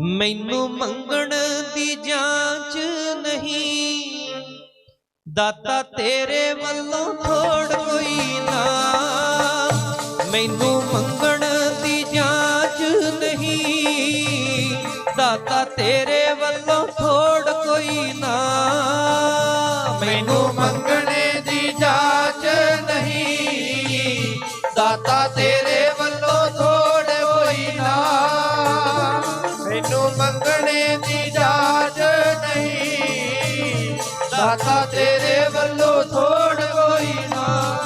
ਮੈਨੂੰ ਮੰਗਣ ਦੀ ਜਾਂਚ ਨਹੀਂ। ਦਾਤਾ ਤੇਰੇ ਵੱਲੋਂ ਥੋੜ ਕੋਈ ਨਾ। ਮੈਨੂੰ ਮੰਗਣ ਦੀ ਜਾਂਚ ਨਹੀਂ। ਦਾਤਾ ਤੇਰੇ ਵੱਲੋਂ ਥੋੜ ਕੋਈ ਨਾ। ਮੈਨੂੰ ਮੰਗਣ ਦਾਤਾ ਤੇਰੇ ਵੱਲੋਂ ਥੋੜ ਕੋਈ ਨਾ।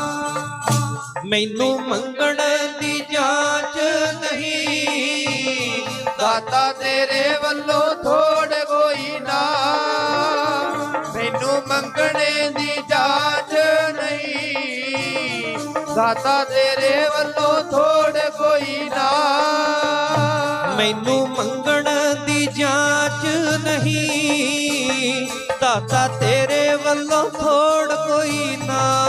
ਮੈਨੂੰ ਮੰਗਣ ਦੀ ਜਾਂਚ ਨਹੀਂ। ਦਾਤਾ ਤੇਰੇ ਵੱਲੋਂ ਥੋੜ ਕੋਈ ਨਾ। ਮੈਨੂੰ ਮੰਗਣੇ ਦੀ ਜਾਂਚ ਨਹੀਂ। ਦਾਤਾ ਤੇਰੇ ਵੱਲੋਂ ਥੋੜ ਕੋਈ ਨਾ। ਮੈਨੂੰ ਮੰਗਣ ਦੀ ਜਾਂਚ ਨਹੀਂ। ਦਾਤਾ ਤੇਰੇ ਵੱਲੋਂ ਥੋੜ ਕੋਈ ਨਾ।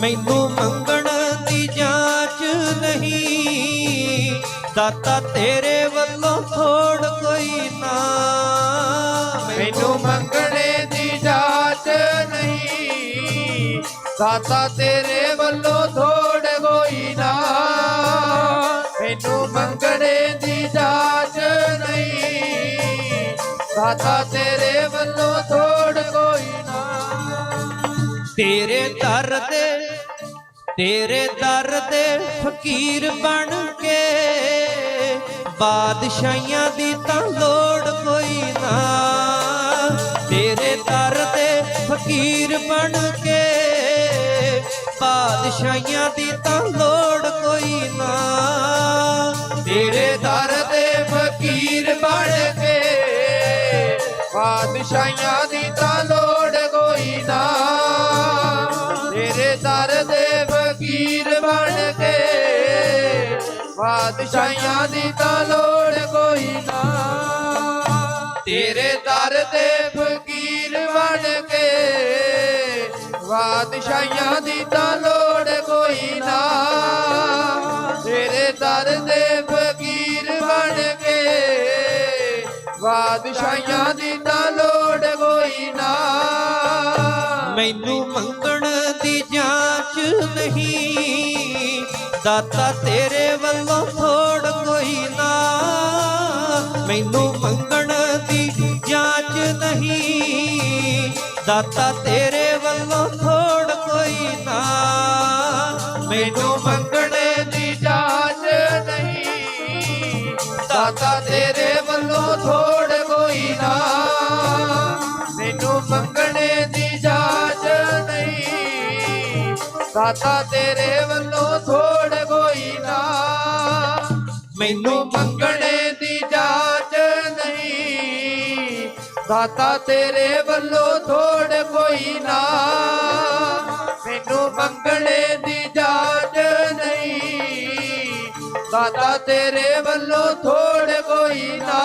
ਮੈਨੂੰ ਮੰਗਣ ਦੀ ਜਾਂਚ ਨਹੀਂ। ਦਾਤਾ ਤੇਰੇ ਵੱਲੋਂ ਥੋੜ ਕੋਈ ਨਾ। ਮੈਨੂੰ ਮੰਗਣੇ ਦੀ ਜਾਂਚ ਨਹੀਂ। ਦਾਤਾ ਤੇਰੇ ਵੱਲੋਂ ਥੋੜ ਕੋਈ ਨਾ। ਦਾਤਾ ਤੇਰੇ ਵੱਲੋਂ ਥੋੜ ਕੋਈ ਨਾ। ਤੇਰੇ ਦਰ ਦੇ ਤੇਰੇ ਦਰ ਤੇ ਫਕੀਰ ਬਣ ਕੇ ਬਾਦਸ਼ਾਹੀਆਂ ਦੀ ਤਾਂ ਲੋੜ ਕੋਈ ਨਾ। ਤੇਰੇ ਦਰ ਤੇ ਫਕੀਰ ਬਣ ਕੇ ਬਾਦਸ਼ਾਹੀਆਂ ਦੀ ਤਾਂ ਲੋੜ ਕੋਈ ਨਾ। ਤੇਰੇ ਦਰ ਬਾਦਸ਼ਾਹਾਂ ਦੀ ਤਾਂ ਲੋੜ ਕੋਈ ਨਾ। ਤੇਰੇ ਦਰ ਦੇ ਫਕੀਰ ਬਣ ਕੇ ਬਾਦਸ਼ਾਹਾਂ ਦੀ ਤਾਂ ਲੋੜ ਕੋਈ ਨਾ। ਤੇਰੇ ਦਰ ਦੇ ਫਕੀਰ ਬਣ ਕੇ ਬਾਦਸ਼ਾਹਾਂ ਦੀ ਤਾਂ ਲੋੜ ਕੋਈ ਨਾ। ਤੇਰੇ ਦਰ ਬਾਦਸ਼ਾਹਾਂ ਦੀ ਤਾਂ ਲੋੜ ਕੋਈ ਨਾ। ਮੈਨੂੰ ਮੰਗਣ ਦੀ ਜਾਂਚ ਨਹੀਂ। ਦਾਤਾ ਤੇਰੇ ਵੱਲੋਂ ਥੋੜ ਕੋਈ ਨਾ। ਮੈਨੂੰ ਮੰਗਣ ਦੀ ਜਾਂਚ ਨਹੀਂ। ਦਾਤਾ ਤੇਰੇ ਵੱਲੋਂ ਥੋੜ ਕੋਈ ਨਾ। ਮੈਨੂੰ ਮੰਗਣ ਦੀ ਜਾਂਚ ਨਹੀਂ। ਦਾਤਾ ਤੇਰੇ ਵੱਲੋਂ ਥੋੜ ਕੋਈ ਨਾ ਮੈਨੂੰ ਮੰਗਣੇ ਦੀ ਜਾਚ ਨਹੀਂ। ਦਾਤਾ ਤੇਰੇ ਵੱਲੋਂ ਥੋੜ ਕੋਈ ਨਾ। ਮੈਨੂੰ ਮੰਗਣੇ ਦੀ ਜਾਚ ਨਹੀਂ। ਦਾਤਾ ਤੇਰੇ ਵੱਲੋਂ ਥੋੜ ਕੋਈ ਨਾ। ਮੈਨੂੰ ਮੰਗਣੇ ਦੀ ਜਾਚ ਨਹੀਂ। ਦਾਤਾ ਤੇਰੇ ਵੱਲੋਂ ਥੋੜ ਕੋਈ ਨਾ।